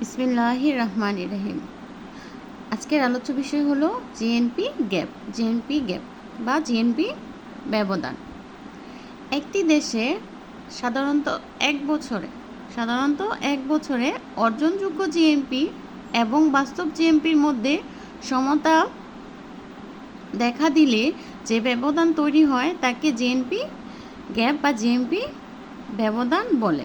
বিসমিল্লাহ রহমান রহিম আজকের আলোচ্য বিষয় হলো জিএনপি গ্যাপ জিএনপি গ্যাপ বা জিএনপি ব্যবধান। একটি দেশে সাধারণত এক বছরে, সাধারণত এক বছরে অর্জনযোগ্য জিএনপি এবং বাস্তব জিএমপির মধ্যে সমতা দেখা দিলে যে ব্যবধান তৈরি হয় তাকে জিএনপি গ্যাপ বা জিএনপি ব্যবধান বলে।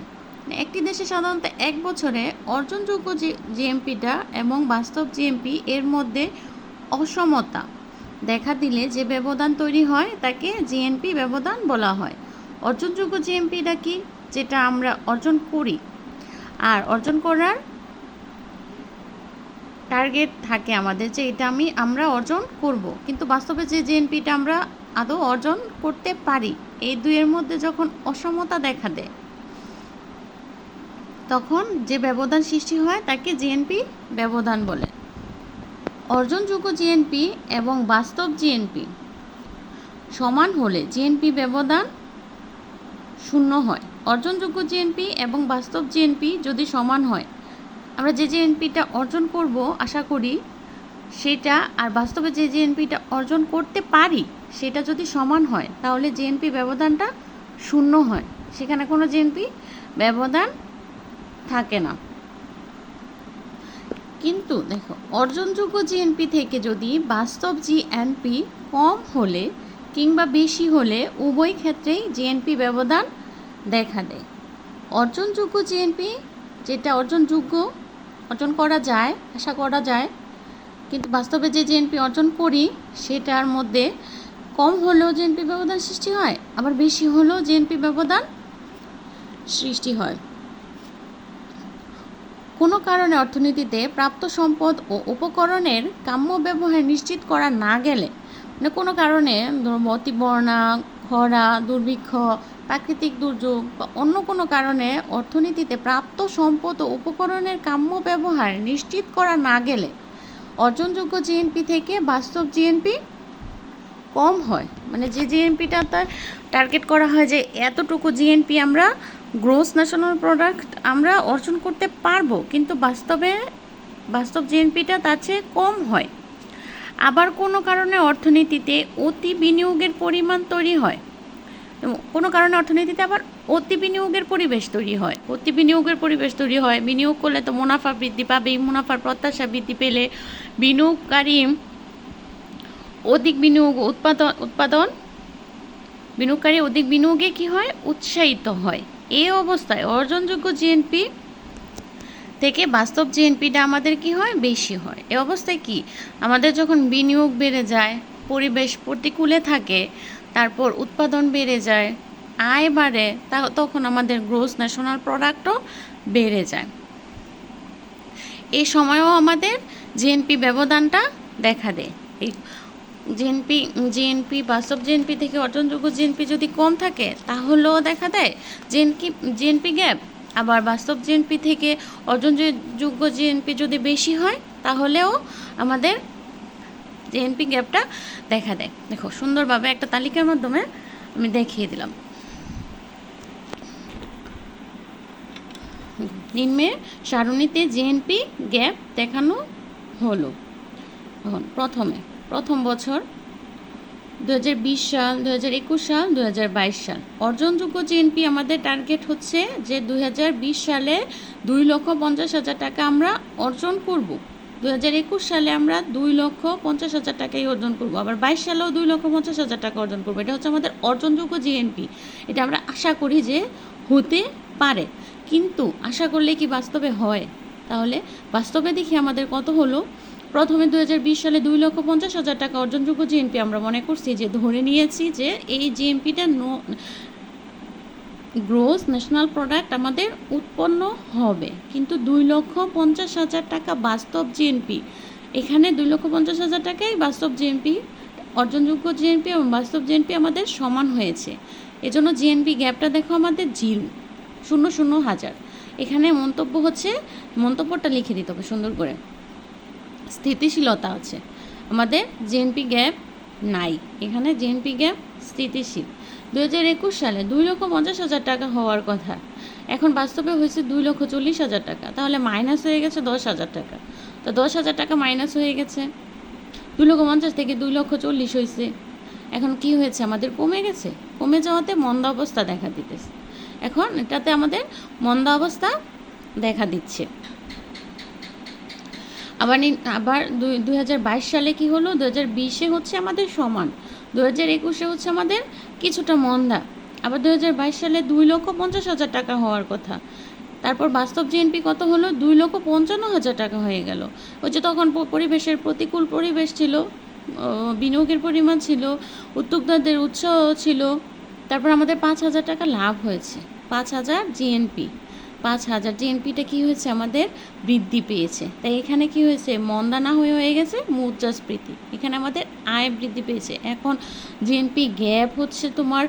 একটি দেশে সাধারণত এক বছরে অর্জনযোগ্য যে জিএমপিটা এবং বাস্তব জিএমপি এর মধ্যে অসমতা দেখা দিলে যে ব্যবধান তৈরি হয় তাকে জিএনপি ব্যবধান বলা হয়। অর্জনযোগ্য জিএমপিটা কি? যেটা আমরা অর্জন করি। আর অর্জন করার টার্গেট থাকে আমাদের যে এটা আমি, আমরা অর্জন করব। কিন্তু বাস্তবে যে জিএনপিটা আমরা আদৌ অর্জন করতে পারি, এই দুইয়ের মধ্যে যখন অসমতা দেখা দেয় তখন যে ব্যবধান সৃষ্টি হয় তাকে জিএনপি ব্যবধান বলে। অর্জনযোগ্য জিএনপি এবং বাস্তব জিএনপি সমান হলে জিএনপি ব্যবধান শূন্য হয়। অর্জনযোগ্য জিএনপি এবং বাস্তব জিএনপি যদি সমান হয়, আমরা যে জিএনপিটা অর্জন করব আশা করি সেটা আর বাস্তবে যে জিএনপিটা অর্জন করতে পারি সেটা যদি সমান হয়, তাহলে জিএনপি ব্যবধানটা শূন্য হয়। সেখানে কোনো জিএনপি ব্যবধান থাকে না। কিন্তু দেখো, অর্জনযোগ্য জিএনপি থেকে যদি বাস্তব জিএনপি কম হলে কিংবা বেশি হলে উভয় ক্ষেত্রেই জিএনপি ব্যবধান দেখা দেয়। অর্জনযোগ্য জিএনপি যেটা অর্জনযোগ্য অর্জন করা যায়, আশা করা যায়, কিন্তু বাস্তবে যে জিএনপি অর্জন করি, সেটার মধ্যে কম হলেও জিএনপি ব্যবধান সৃষ্টি হয়, আবার বেশি হলেও জিএনপি ব্যবধান সৃষ্টি হয়। কোনো কারণে অর্থনীতিতে প্রাপ্ত সম্পদ ও উপকরণের কাম্য ব্যবহার নিশ্চিত করা না গেলে মানে কোনো কারণে ধরুন অতিবর্ণা খরা, দুর্ভিক্ষ, প্রাকৃতিক দুর্যোগ বা অন্য কোনো কারণে অর্থনীতিতে প্রাপ্ত সম্পদ ও উপকরণের কাম্য ব্যবহার নিশ্চিত করা না গেলে অর্জনযোগ্য জিএনপি থেকে বাস্তব জিএনপি কম হয়। মানে যে জিএনপিটা তার টার্গেট করা হয় যে এতটুকু জিএনপি আমরা গ্রোস ন্যাশনাল প্রোডাক্ট আমরা অর্জন করতে পারব, কিন্তু বাস্তবে, বাস্তব জিএনপিটা তার চেয়ে কম হয়। আবার কোনো কারণে অর্থনীতিতে অতি বিনিয়োগের পরিমাণ তৈরি হয়। কোনো কারণে অর্থনীতিতে আবার অতি বিনিয়োগের পরিবেশ তৈরি হয়। অতি বিনিয়োগের পরিবেশ তৈরি হয়, বিনিয়োগ করলে তো মুনাফা বৃদ্ধি পাবে মুনাফার প্রত্যাশা বৃদ্ধি পেলে বিনিয়োগকারী অধিক বিনিয়োগ উৎপাদন উৎপাদন, বিনিয়োগকারী অধিক বিনিয়োগে কি হয়? উৎসাহিত হয়। এই অবস্থায় অর্জনযোগ্য জিএনপি থেকে বাস্তব জিএনপিটা আমাদের কি হয়? বেশি হয়। এ অবস্থায় কি? আমাদের যখন বিনিয়োগ বেড়ে যায়, পরিবেশ প্রতিকূলে থাকে, তারপর উৎপাদন বেড়ে যায়, আয় বাড়ে, তা তখন আমাদের গ্রোস ন্যাশনাল প্রোডাক্টও বেড়ে যায়। এই সময়ও আমাদের জিএনপি ব্যবধানটা দেখা দেয়। এই জিএনপি জিএনপি বাস্তব জিএনপি থেকে অর্জনযোগ্য জিএনপি যদি কম থাকে, তাহলেও দেখা দেয় জিএনপি জিএনপি গ্যাপ। আবার বাস্তব জিএনপি থেকে অর্জনযোগ্য জিএনপি যদি বেশি হয়, তাহলেও আমাদের জিএনপি গ্যাপটা দেখা দেয়। দেখো, সুন্দরভাবে একটা তালিকার মাধ্যমে আমি দেখিয়ে দিলাম। নিম্নের সারণীতে জিএনপি গ্যাপ দেখানো হলো। প্রথমে প্রথম বছর দু হাজার বিশ সাল দু হাজার একুশ সাল দু হাজার বাইশ সাল। অর্জনযোগ্য জিএনপি আমাদের টার্গেট হচ্ছে যে দু হাজার বিশ সালে দুই লক্ষ পঞ্চাশ হাজার টাকা আমরা অর্জন করব। দু হাজার একুশ সালে আমরা দুই লক্ষ পঞ্চাশ হাজার টাকাই অর্জন করব। আবার বাইশ সালেও দুই লক্ষ পঞ্চাশ হাজার টাকা অর্জন করব। এটা হচ্ছে আমাদের অর্জনযোগ্য জিএনপি এটা আমরা আশা করি যে হতে পারে। কিন্তু আশা করলে কি বাস্তবে হয়? তাহলে বাস্তবে দেখি আমাদের কত হলো। প্রথমে দুই হাজার বিশ সালে দুই লক্ষ পঞ্চাশ হাজার টাকা অর্জনযোগ্য জিএনপি আমরা মনে করছি যে, ধরে নিয়েছি যে এই জিএমপিটা নো, গ্রোস ন্যাশনাল প্রোডাক্ট আমাদের উৎপন্ন হবে। কিন্তু দুই লক্ষ পঞ্চাশ হাজার টাকা বাস্তব জিএনপি, এখানে দুই লক্ষ পঞ্চাশ হাজার টাকাই বাস্তব জিএনপি, অর্জনযোগ্য জিএনপি এবং বাস্তব জিএনপি আমাদের সমান হয়েছে। এজন্য জিএনপি গ্যাপটা দেখো আমাদের জিরো, শূন্য শূন্য হাজার। এখানে মন্তব্য হচ্ছে, মন্তব্যটা লিখে দিতে হবে সুন্দর করে। স্থিতিশীলতা আছে। আমাদের জেএনপি গ্যাপ নাই। এখানে জেএনপি গ্যাপ স্থিতিশীল। দু হাজার একুশ সালে দুই লক্ষ পঞ্চাশ হাজার টাকা হওয়ার কথা। এখন বাস্তবে হয়েছে দুই লক্ষ চল্লিশ হাজার টাকা। তাহলে মাইনাস হয়ে গেছে দশ হাজার টাকা। তো দশ হাজার টাকা মাইনাস হয়ে গেছে। দুই লক্ষ পঞ্চাশ থেকে দুই লক্ষ চল্লিশ হয়েছে। এখন কি হয়েছে? আমাদের কমে গেছে। কমে যাওয়াতে মন্দা অবস্থা দেখা দিতেছে। এখন এটাতে আমাদের মন্দা অবস্থা দেখা দিচ্ছে। আবার আবার দুই সালে কি হলো? দু হাজার বিশে হচ্ছে আমাদের সমান। দু হাজার একুশে হচ্ছে আমাদের কিছুটা মন্দা। আবার দু হাজার বাইশ সালে দুই লক্ষ পঞ্চাশ হাজার টাকা হওয়ার কথা। তারপর বাস্তব জিএনপি কত হলো? দুই লক্ষ পঞ্চান্ন হাজার টাকা হয়ে গেল। ওই যে তখন পরিবেশের প্রতিকূল পরিবেশ ছিল বিনিয়োগের পরিমাণ ছিল, উদ্যোক্তাদের উৎসাহ ছিল। তারপর আমাদের পাঁচ হাজার টাকা লাভ হয়েছে। পাঁচ হাজার জিএনপি পাঁচ হাজার। জিএনপিটা কী হয়েছে? আমাদের বৃদ্ধি পেয়েছে। তাই এখানে কি হয়েছে? মন্দা না হয়ে হয়ে গেছে মুদ্রাস্ফীতি এখানে আমাদের আয় বৃদ্ধি পেয়েছে। এখন জিএনপি গ্যাপ হচ্ছে তোমার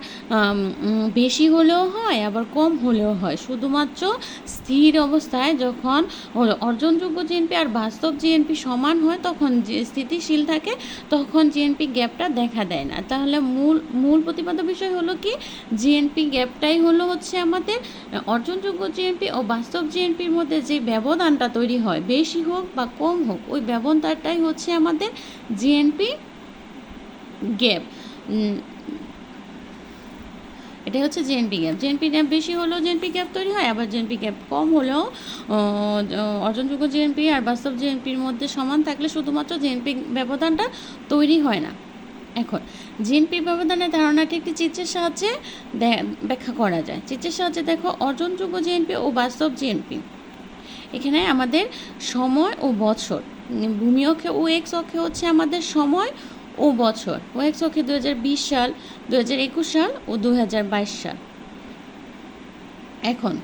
বেশি হলেও হয়, আবার কম হলেও হয়। শুধুমাত্র স্থির অবস্থায় যখন অর্জনযোগ্য জিএনপি আর বাস্তব জিএনপি সমান হয়, তখন স্থিতিশীল থাকে, তখন জিএনপি গ্যাপটা দেখা দেয় না। তাহলে মূল মূল প্রতিপাদ্য বিষয় হলো কি? জিএনপি গ্যাপটাই হলো হচ্ছে আমাদের অর্জনযোগ্য জিএনপি ও বাস্তব জিএনপির মধ্যে যে ব্যবধানটা তৈরি হয়, বেশি হোক বা কম হোক, ওই ব্যবধানটাই হচ্ছে আমাদের জিএনপি গ্যাপ। এটাই হচ্ছে জেএনপি গ্যাপ। জেএনপি গ্যাপ বেশি হলেও জেএনপি গ্যাপ তৈরি হয়, আবার জেএনপি গ্যাপ কম হলেও অর্জনযোগ্য জেএনপি আর বাস্তব জেএনপির মধ্যে সমান থাকলে শুধুমাত্র জেএনপি ব্যবধানটা তৈরি হয় না। এখন জিএনপি ব্যবধানের ধারণাটি একটি চিত্রের সাহায্যে ব্যাখ্যা করা যায়। চিত্রের সাহায্যে দেখো, অর্জনযোগ্য জিএনপি ও বাস্তব জিএনপি এখানে আমাদের সময় ও বছর। ভূমি অক্ষে ও এক্স অক্ষে হচ্ছে আমাদের সময় ও বছর। ও এক্স অক্ষে দু হাজার বিশ সাল দু হাজার একুশ সাল ও দু হাজার বাইশ সাল। এখন